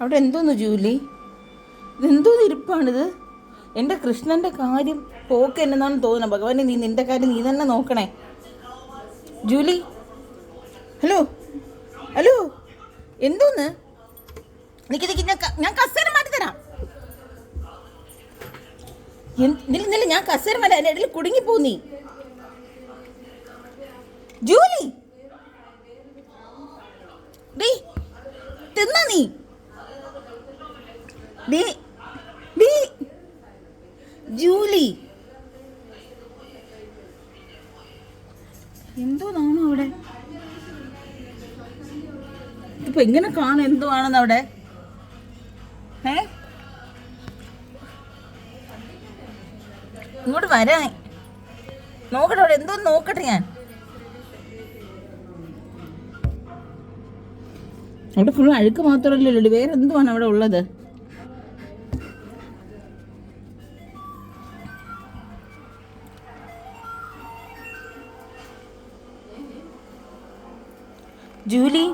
അവിടെ എന്തോന്ന് ജൂലി? ഇതെന്തോന്ന് ഇരിപ്പാണിത്? എന്റെ കൃഷ്ണന്റെ കാര്യം പോക്ക് എന്നാണ് തോന്നുന്നത്. ഭഗവാനെ നീ നിന്റെ കാര്യം നീ തന്നെ നോക്കണേ. ജൂലി? ഹലോ? ഹലോ? എന്തോന്ന്? നിക്ക് നിക്ക് ഞാൻ ഞാൻ കസേര മാറ്റി തരാം. നില്ല നില്ല ഞാൻ കസേര മാറ്റി അതിന്റെ ഇടയിൽ കുടുങ്ങിപ്പോ നീ. ജൂലി? ഡീ തിന്നാ നീ? D B. ജൂലി. എന്തോന്നാണോ അവിടെ? ഇപ്പൊ എങ്ങനെ കാണും എന്തോ ആണെന്ന് അവിടെ? ഏ? ഇങ്ങോട്ട് വരാ നോക്കട്ടെ അവിടെ എന്തോ നോക്കട്ടെ ഞാൻ. അവിടെ ഫുൾ അഴുക്ക് മാത്രമല്ലല്ലോ വേറെ എന്തുവാണ് അവിടെ ഉള്ളത്? ജൂലി